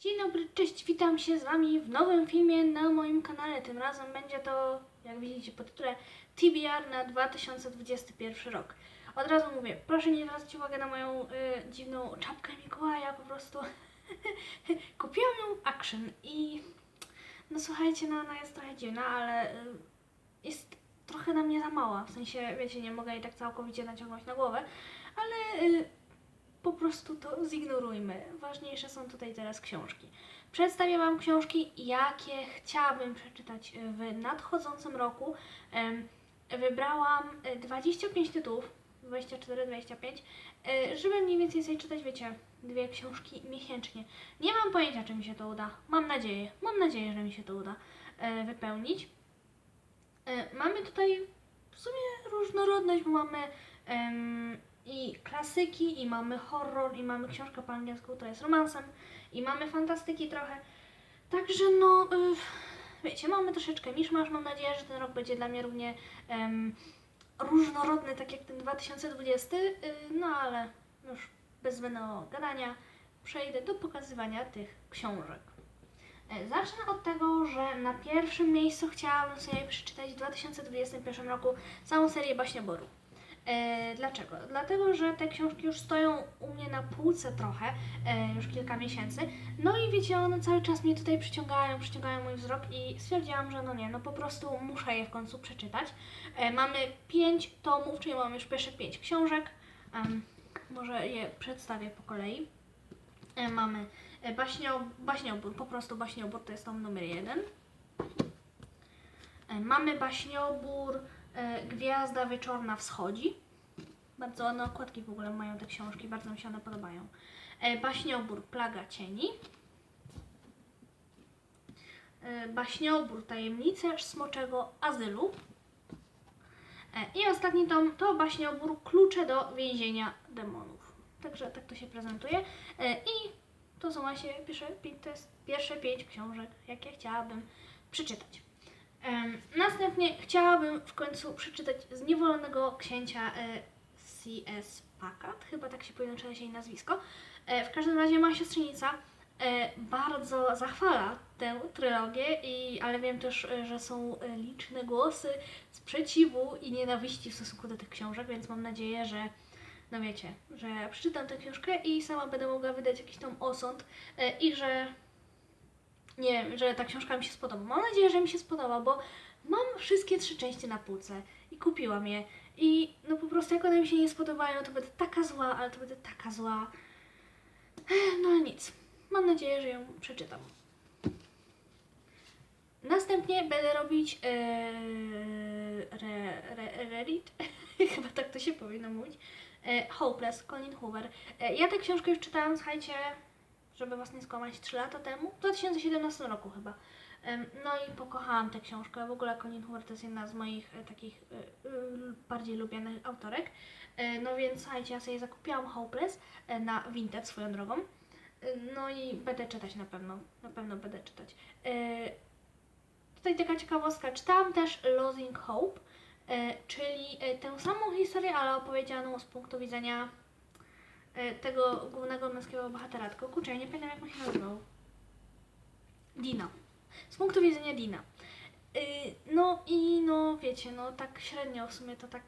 Dzień dobry, cześć, witam się z Wami w nowym filmie na moim kanale. Tym razem będzie to, jak widzicie po tytule, TBR na 2021 rok. Od razu mówię, proszę nie zwracać uwagi na moją y, dziwną czapkę Mikołaja, po prostu kupiłam ją Action i no słuchajcie, no ona jest trochę dziwna, ale y, jest trochę na mnie za mała. W sensie, wiecie, nie mogę jej tak całkowicie naciągnąć na głowę, ale y, po prostu to zignorujmy. Ważniejsze są tutaj teraz książki. Przedstawię Wam książki, jakie chciałabym przeczytać w nadchodzącym roku. Wybrałam e, 25 tytułów, 24-25, e, żeby mniej więcej sobie czytać, wiecie, dwie książki miesięcznie. Nie mam pojęcia, czy mi się to uda. Mam nadzieję, mam nadzieję, że mi się to uda e, wypełnić. E, Mamy tutaj w sumie różnorodność, bo mamy i klasyki, i mamy horror, i mamy książkę po angielsku, to jest romansem, i mamy fantastyki trochę. Także no, y, wiecie, mamy troszeczkę miszmasz. Mam nadzieję, że ten rok będzie dla mnie równie różnorodny, tak jak ten 2020. Y, no ale już bez zbędnego gadania przejdę do pokazywania tych książek. E, Zacznę od tego, że na pierwszym miejscu chciałabym sobie przeczytać w 2021 roku całą serię Baśnioboru. E, dlaczego? Dlatego, że te książki już stoją u mnie na półce trochę, e, już kilka miesięcy. No i wiecie, one cały czas mnie tutaj przyciągają, przyciągają mój wzrok i stwierdziłam, że no nie, no po prostu muszę je w końcu przeczytać. E, mamy pięć tomów, czyli mamy już pierwsze pięć książek. Może je przedstawię po kolei. Mamy e, baśnio, baśniobór, po prostu baśniobór to jest tom numer jeden. Mamy baśniobór Gwiazda Wieczorna Wschodzi. Bardzo one okładki w ogóle mają te książki, bardzo mi się one podobają. E, Baśniobór Plaga Cieni. E, Baśniobór Tajemnice Smoczego Azylu. E, I ostatni tom to baśniobór Klucze do więzienia demonów. Także tak to się prezentuje. E, I to są właśnie pierwsze, pierwsze pięć książek, jakie chciałabym przeczytać. Następnie chciałabym w końcu przeczytać Zniewolonego Księcia e, C.S. Packard, chyba tak się czytać jej nazwisko. E, W każdym razie moja siostrzenica e, bardzo zachwala tę trylogię, i, ale wiem też, że są liczne głosy sprzeciwu i nienawiści w stosunku do tych książek, więc mam nadzieję, że no wiecie, że przeczytam tę książkę i sama będę mogła wydać jakiś tam osąd i że nie że ta książka mi się spodoba. Mam nadzieję, że mi się spodoba, bo mam wszystkie trzy części na półce i kupiłam je. I no po prostu jak one mi się nie spodobają, to będę taka zła, ale to będę taka zła. No ale nic. Mam nadzieję, że ją przeczytam. Następnie będę robić e, re, re, chyba tak to się powinno mówić. E, Hopeless, Colin Hoover. E, ja tę książkę już czytałam, słuchajcie, żeby was nie skłamać, 3 lata temu, w 2017 roku chyba. No i pokochałam tę książkę. W ogóle Colin Hoover to jest jedna z moich e, takich e, bardziej lubianych autorek. E, No więc słuchajcie, ja sobie zakupiłam Hopeless na Vinted swoją drogą. No i będę czytać na pewno. Na pewno będę czytać. Tutaj taka ciekawostka. Czytałam też Losing Hope, czyli tę samą historię, ale opowiedzianą z punktu widzenia tego głównego męskiego bohatera. Tylko kurczę, ja nie pamiętam jak on się nazywał. Dina. Z punktu widzenia Dina. Y, No i no wiecie, no tak średnio w sumie to tak.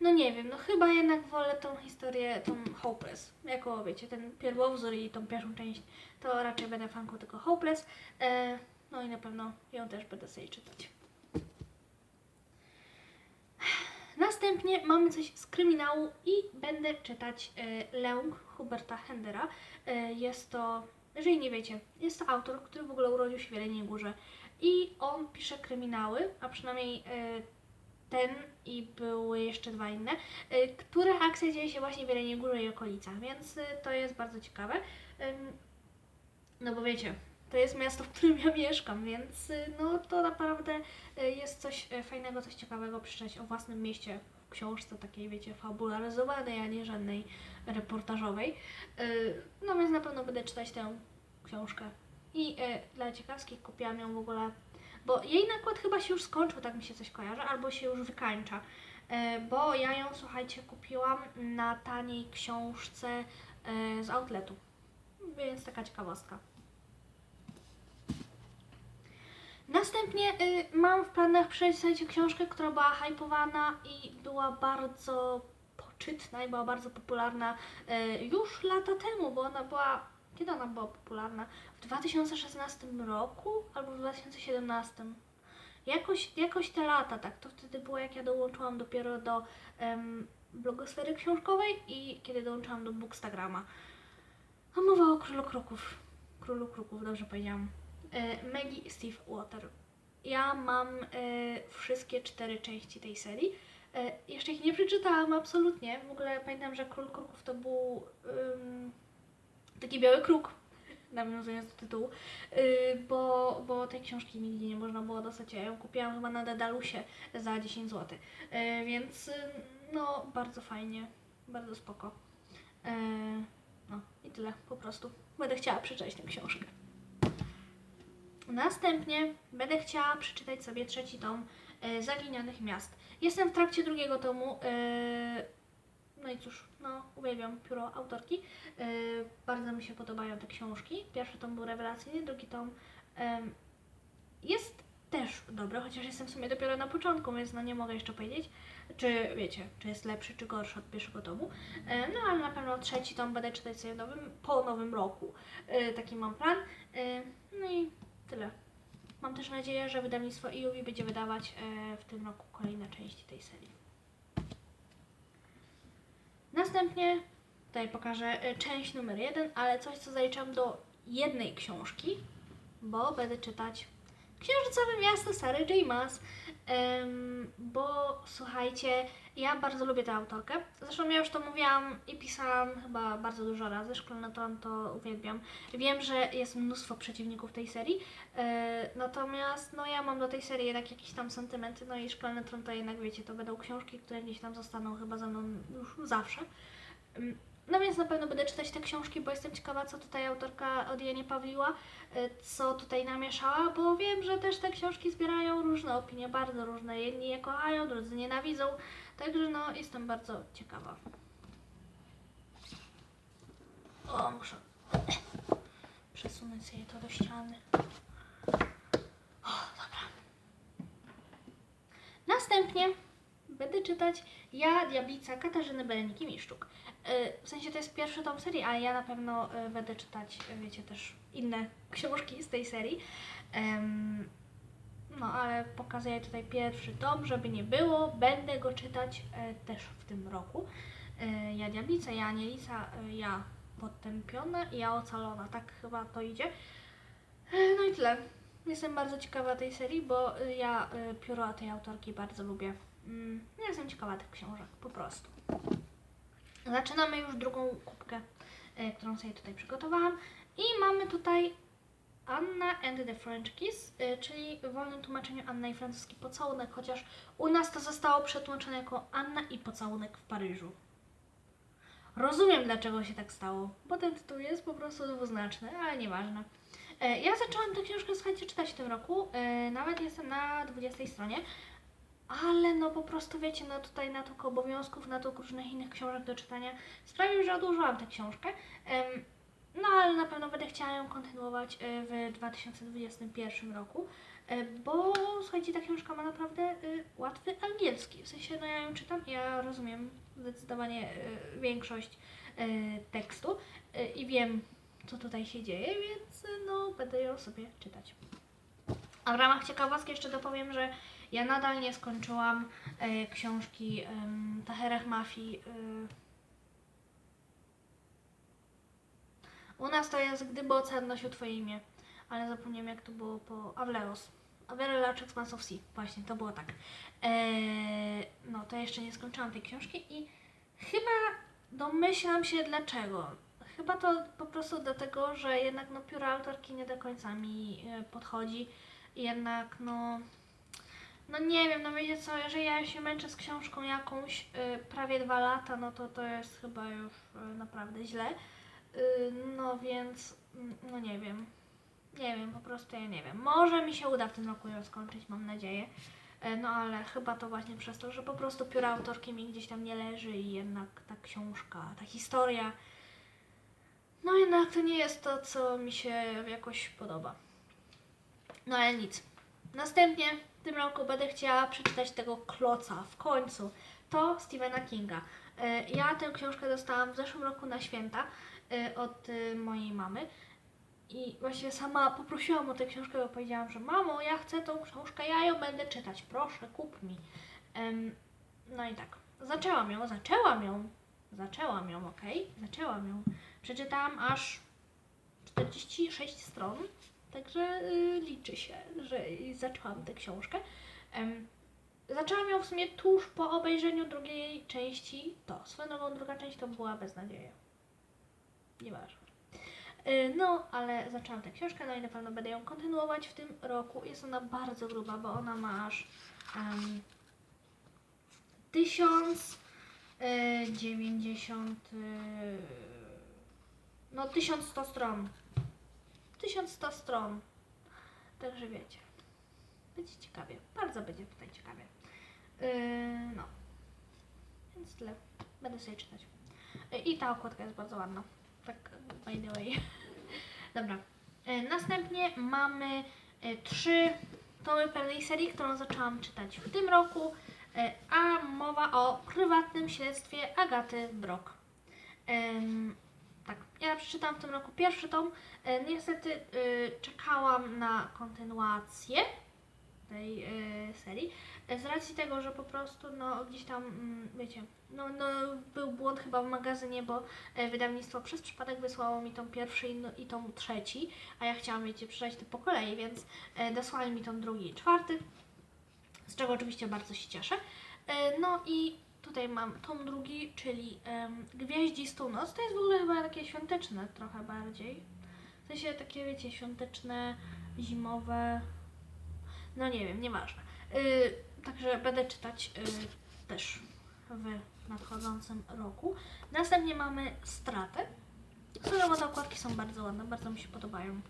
No nie wiem, no chyba jednak wolę tą historię, tą Hopeless. Jako wiecie, ten pierwowzór i tą pierwszą część, to raczej będę fanką tylko Hopeless. E, No i na pewno ją też będę sobie czytać. Następnie mamy coś z kryminału i będę czytać e, Leung Huberta Hendera. E, jest to, jeżeli nie wiecie, jest to autor, który w ogóle urodził się w Jeleniej Górze i on pisze kryminały, a przynajmniej e, ten i były jeszcze dwa inne, e, które akcja dzieje się właśnie w Jeleniej Górze i okolicach, więc e, to jest bardzo ciekawe. Ym, No bo wiecie, to jest miasto, w którym ja mieszkam, więc y, no to naprawdę y, jest coś y, fajnego, coś ciekawego przeczytać o własnym mieście w książce takiej, wiecie, fabularyzowanej, a nie żadnej reportażowej. No więc na pewno będę czytać tę książkę. I dla ciekawskich kupiłam ją w ogóle, bo jej nakład chyba się już skończył, tak mi się coś kojarzy, albo się już wykańcza. Bo ja ją, słuchajcie, kupiłam na taniej książce z outletu. Więc taka ciekawostka. Następnie y, mam w planach przeczytać książkę, która była hypowana i była bardzo poczytna i była bardzo popularna y, już lata temu, bo ona była. Kiedy ona była popularna? W 2016 roku albo w 2017. Jakoś, jakoś te lata, tak. To wtedy było, jak ja dołączyłam dopiero do em, blogosfery książkowej i kiedy dołączyłam do Bookstagrama. A mowa o Królu Kruków. Królu Kruków, dobrze powiedziałam. E, Maggie Steve Water. Ja mam e, wszystkie cztery części tej serii. E, jeszcze ich nie przeczytałam, absolutnie. W ogóle pamiętam, że Król Kruków to był ym, taki biały kruk, nawiązując do tytułu, y, bo, bo tej książki nigdzie nie można było dostać. Ja ją kupiłam chyba na Dedalusie za 10 zł. E, więc y, no, bardzo fajnie, bardzo spoko. No i tyle, po prostu. Będę chciała przeczytać tę książkę. Następnie będę chciała przeczytać sobie trzeci tom e, Zaginionych Miast. Jestem w trakcie drugiego tomu. E, no i cóż, no uwielbiam pióro autorki. E, bardzo mi się podobają te książki. Pierwszy tom był rewelacyjny, drugi tom jest też dobry, chociaż jestem w sumie dopiero na początku, więc no nie mogę jeszcze powiedzieć, czy wiecie, czy jest lepszy, czy gorszy od pierwszego tomu. No ale na pewno trzeci tom będę czytać sobie nowym, po nowym roku. Taki mam plan. No i tyle. Mam też nadzieję, że wydawnictwo IUBI będzie wydawać e, w tym roku kolejne części tej serii. Następnie tutaj pokażę e, część numer jeden, ale coś, co zaliczam do jednej książki, bo będę czytać Księżycowe miasto Sary J. Maas. Em, bo słuchajcie, ja bardzo lubię tę autorkę. Zresztą ja już to mówiłam i pisałam chyba bardzo dużo razy. Szkolny Tron to uwielbiam. Wiem, że jest mnóstwo przeciwników tej serii, e, natomiast no ja mam do tej serii jednak jakieś tam sentymenty, no i Szkolny Tron to jednak wiecie, to będą książki, które gdzieś tam zostaną chyba ze mną już zawsze. No więc na pewno będę czytać te książki, bo jestem ciekawa, co tutaj autorka od Janie Pawliła, y, co tutaj namieszała, bo wiem, że też te książki zbierają różne opinie, bardzo różne. Jedni je kochają, drudzy nienawidzą, także no jestem bardzo ciekawa. O, muszę przesunąć sobie to do ściany. O, dobra. Następnie będę czytać Ja, Diablica Katarzyny Bereniki-Miszczuk. Y, W sensie to jest pierwszy tom serii, ale ja na pewno y, będę czytać, wiecie, też inne książki z tej serii. No, ale pokazuję tutaj pierwszy tom, żeby nie było. Będę go czytać e, też w tym roku. E, Ja Diablica, ja Anielica, e, ja Potępiona i ja Ocalona. Tak chyba to idzie. E, No i tyle. Jestem bardzo ciekawa tej serii, bo ja pióro tej autorki bardzo lubię. Mm, ja jestem ciekawa tych książek, po prostu. Zaczynamy już drugą kubkę, y, którą sobie tutaj przygotowałam. I mamy tutaj Anna and the French Kiss, y, czyli w wolnym tłumaczeniu Anna i francuski pocałunek, chociaż u nas to zostało przetłumaczone jako Anna i pocałunek w Paryżu. Rozumiem, dlaczego się tak stało, bo ten tytuł jest po prostu dwuznaczny, ale nieważne. E, Ja zaczęłam tę książkę, słuchajcie, czytać w tym roku. E, Nawet jestem na 20 stronie. Ale no po prostu wiecie, no tutaj natłok obowiązków, natłok różnych innych książek do czytania sprawił, że odłożyłam tę książkę. No ale na pewno będę chciała ją kontynuować e, w 2021 roku, e, bo słuchajcie, ta książka ma naprawdę e, łatwy angielski. W sensie, no ja ją czytam i ja rozumiem zdecydowanie większość tekstu i wiem, co tutaj się dzieje, więc no będę ją sobie czytać. A w ramach ciekawostki jeszcze dopowiem, że ja nadal nie skończyłam e, książki um, Tahereh Mafii. E. U nas to jest Gdyby ocean nosił Twoje imię, ale zapomniałem jak to było po Avleros. A Very Large Expanse of Sea, właśnie, to było tak. E, no, to jeszcze nie skończyłam tej książki i chyba domyślam się dlaczego. Chyba to po prostu dlatego, że jednak no, pióro autorki nie do końca mi e, podchodzi. Jednak no... No nie wiem, no wiecie co, jeżeli ja się męczę z książką jakąś y, prawie dwa lata, no to to jest chyba już y, naprawdę źle. Y, no więc, no nie wiem. Nie wiem, po prostu ja nie wiem. Może mi się uda w tym roku ją skończyć, mam nadzieję. E, No ale chyba to właśnie przez to, że po prostu pióro autorki mi gdzieś tam nie leży i jednak ta książka, ta historia, no jednak to nie jest to, co mi się jakoś podoba. No ale nic. Następnie w tym roku będę chciała przeczytać tego kloca w końcu. To Stephena Kinga. E, Ja tę książkę dostałam w zeszłym roku na święta e, od e, mojej mamy. I właśnie sama poprosiłam o tę książkę, bo powiedziałam, że mamo, ja chcę tą książkę, ja ją będę czytać, proszę, kup mi. No i tak, zaczęłam ją, zaczęłam ją, zaczęłam ją, okej, zaczęłam ją. Przeczytałam aż 46 stron, także y, liczy się, że zaczęłam tę książkę. Zaczęłam ją w sumie tuż po obejrzeniu drugiej części. To, swoją drogą druga część to była beznadzieja. Nieważne. Y, No, ale zaczęłam tę książkę, no i na pewno będę ją kontynuować w tym roku. Jest ona bardzo gruba, bo ona ma aż um, 1090. y, No, 1100 stron. 1100 stron. Także wiecie. Będzie ciekawie. Bardzo będzie tutaj ciekawie. Yy, no. Więc tyle. Będę sobie czytać. Yy, I ta okładka jest bardzo ładna. Tak, by the way. Dobra. Yy, następnie mamy yy, trzy tomy pewnej serii, którą zaczęłam czytać w tym roku. Yy, a mowa o prywatnym śledztwie Agaty Brock. Tak, ja przeczytałam w tym roku pierwszy tom. E, niestety y, czekałam na kontynuację tej y, serii. E, Z racji tego, że po prostu no, gdzieś tam, mm, wiecie, no, no, był błąd chyba w magazynie, bo e, wydawnictwo przez przypadek wysłało mi tą pierwszy i, no, tą trzeci, a ja chciałam, wiecie, przeczytać to po kolei, więc e, dosłali mi tą drugi i czwarty, z czego oczywiście bardzo się cieszę. E, no i tutaj mam tom drugi, czyli um, Gwieździstą Noc. To jest w ogóle chyba takie świąteczne trochę bardziej. W sensie takie, wiecie, świąteczne, zimowe. No nie wiem, nieważne. Yy, także będę czytać yy, też w nadchodzącym roku. Następnie mamy Stratę. Surowe okładki są bardzo ładne, bardzo mi się podobają.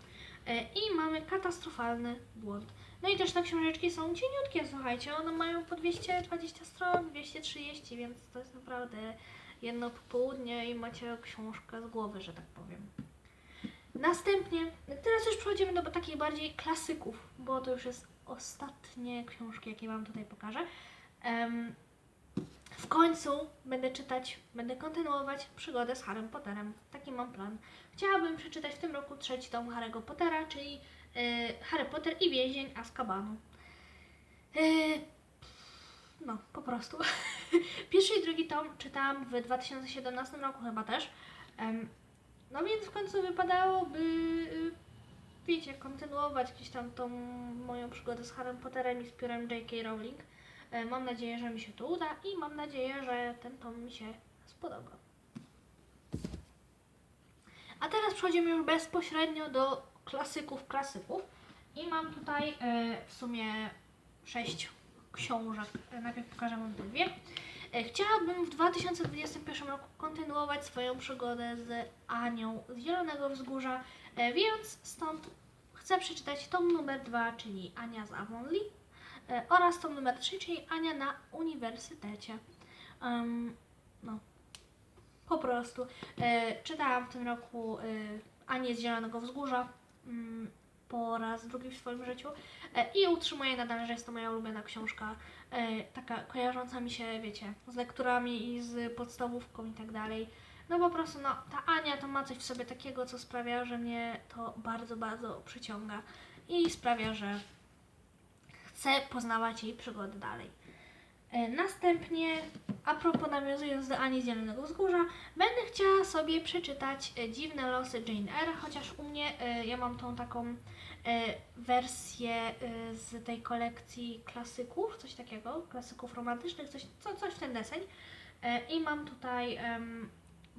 Yy, I mamy katastrofalny błąd. No i też te książeczki są cieniutkie, słuchajcie. One mają po 220 stron, 230, więc to jest naprawdę jedno popołudnie i macie książkę z głowy, że tak powiem. Następnie, teraz już przechodzimy do takich bardziej klasyków, bo to już jest ostatnie książki, jakie Wam tutaj pokażę. W końcu będę czytać, będę kontynuować przygodę z Harrym Potterem. Taki mam plan. Chciałabym przeczytać w tym roku trzeci tom Harry'ego Pottera, czyli y, Harry Potter i więzień Azkabanu. Y, no, po prostu. Pierwszy i drugi tom czytałam w 2017 roku chyba też. No więc w końcu wypadałoby, y, wiecie, kontynuować gdzieś tam tą moją przygodę z Harrym Potterem i z piórem J.K. Rowling. E, Mam nadzieję, że mi się to uda i mam nadzieję, że ten tom mi się spodoba. A teraz przechodzimy już bezpośrednio do klasyków klasyków. I mam tutaj e, w sumie sześć książek. E, Najpierw pokażę Wam dwie. Chciałabym w 2021 roku kontynuować swoją przygodę z Anią z Zielonego Wzgórza, więc stąd chcę przeczytać tom numer dwa, czyli Ania z Avonlea oraz tom numer 3, czyli Ania na uniwersytecie. Em, no, po prostu. E, czytałam w tym roku e, Anię z Zielonego Wzgórza mm, po raz drugi w swoim życiu e, i utrzymuję nadal, że jest to moja ulubiona książka, e, taka kojarząca mi się, wiecie, z lekturami i z podstawówką i tak dalej. No po prostu, no, ta Ania to ma coś w sobie takiego, co sprawia, że mnie to bardzo, bardzo przyciąga i sprawia, że chcę poznawać jej przygody dalej. E, Następnie, a propos nawiązując do Ani z Zielonego Wzgórza, będę chciała sobie przeczytać e, Dziwne losy Jane Eyre, chociaż u mnie e, ja mam tą taką wersję z tej kolekcji klasyków, coś takiego, klasyków romantycznych, coś, co, coś w ten deseń. I mam tutaj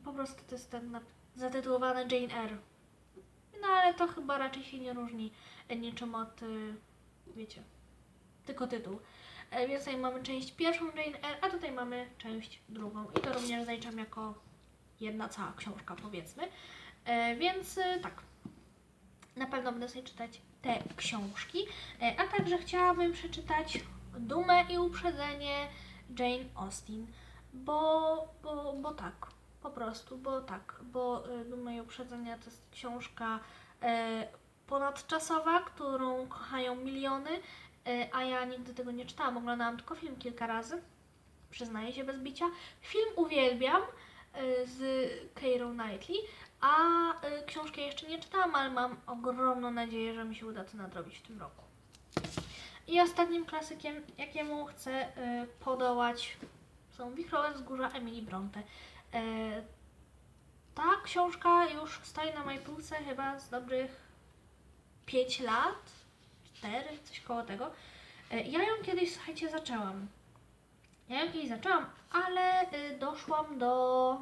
po prostu to jest ten zatytułowany Jane Eyre. No ale to chyba raczej się nie różni niczym od, wiecie, tylko tytuł. E, Więc tutaj mamy część pierwszą Jane Eyre, a tutaj mamy część drugą. I to również zaliczam jako jedna cała książka, powiedzmy. E, Więc e, tak, na pewno będę sobie czytać te książki. A także chciałabym przeczytać Dumę i Uprzedzenie Jane Austen. Bo, bo, bo tak, po prostu, bo tak, bo Dumę i Uprzedzenie to jest książka ponadczasowa, którą kochają miliony a ja nigdy tego nie czytałam. Oglądałam tylko film kilka razy, przyznaję się bez bicia. Film uwielbiam y, z Keirą Knightley, a y, książkę jeszcze nie czytałam, ale mam ogromną nadzieję, że mi się uda to nadrobić w tym roku. I ostatnim klasykiem, jakiemu chcę podołać, są Wichrowe Wzgórza Emily Bronte. Ta książka już stoi na mojej półce chyba z dobrych 5 lat, 4, coś koło tego. Y, ja ją kiedyś, słuchajcie, zaczęłam. Ja ją kiedyś zaczęłam, ale y, doszłam do...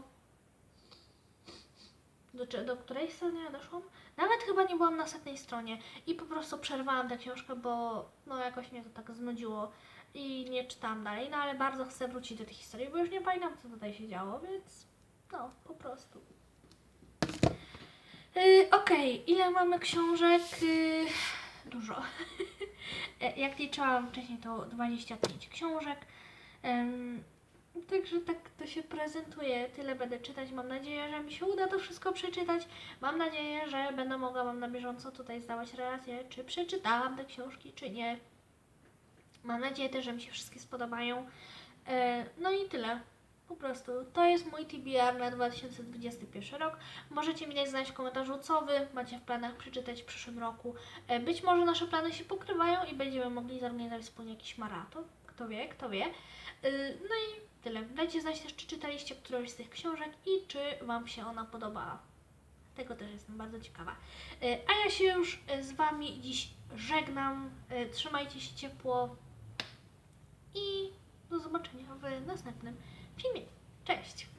Do, do której strony ja doszłam? Nawet chyba nie byłam na setnej stronie i po prostu przerwałam tę książkę, bo no jakoś mnie to tak znudziło i nie czytałam dalej, no ale bardzo chcę wrócić do tej historii, bo już nie pamiętam co tutaj się działo, więc no po prostu. Yy, Okej, ile mamy książek? Yy, dużo. E, Jak liczyłam wcześniej, to 25 książek. Także tak to się prezentuje. Tyle będę czytać. Mam nadzieję, że mi się uda to wszystko przeczytać. Mam nadzieję, że będę mogła Wam na bieżąco tutaj zdawać relacje, czy przeczytałam te książki, czy nie. Mam nadzieję też, że mi się wszystkie spodobają. E, No i tyle. Po prostu to jest mój TBR na 2021 rok. Możecie mi dać znać w komentarzu, co Wy macie w planach przeczytać w przyszłym roku. E, Być może nasze plany się pokrywają i będziemy mogli zorganizować wspólnie jakiś maraton. Kto wie, kto wie. Y, No i tyle. Dajcie znać też, czy czytaliście którąś z tych książek i czy Wam się ona podobała. Tego też jestem bardzo ciekawa. Y, A ja się już z Wami dziś żegnam. Trzymajcie się ciepło i do zobaczenia w następnym filmie. Cześć!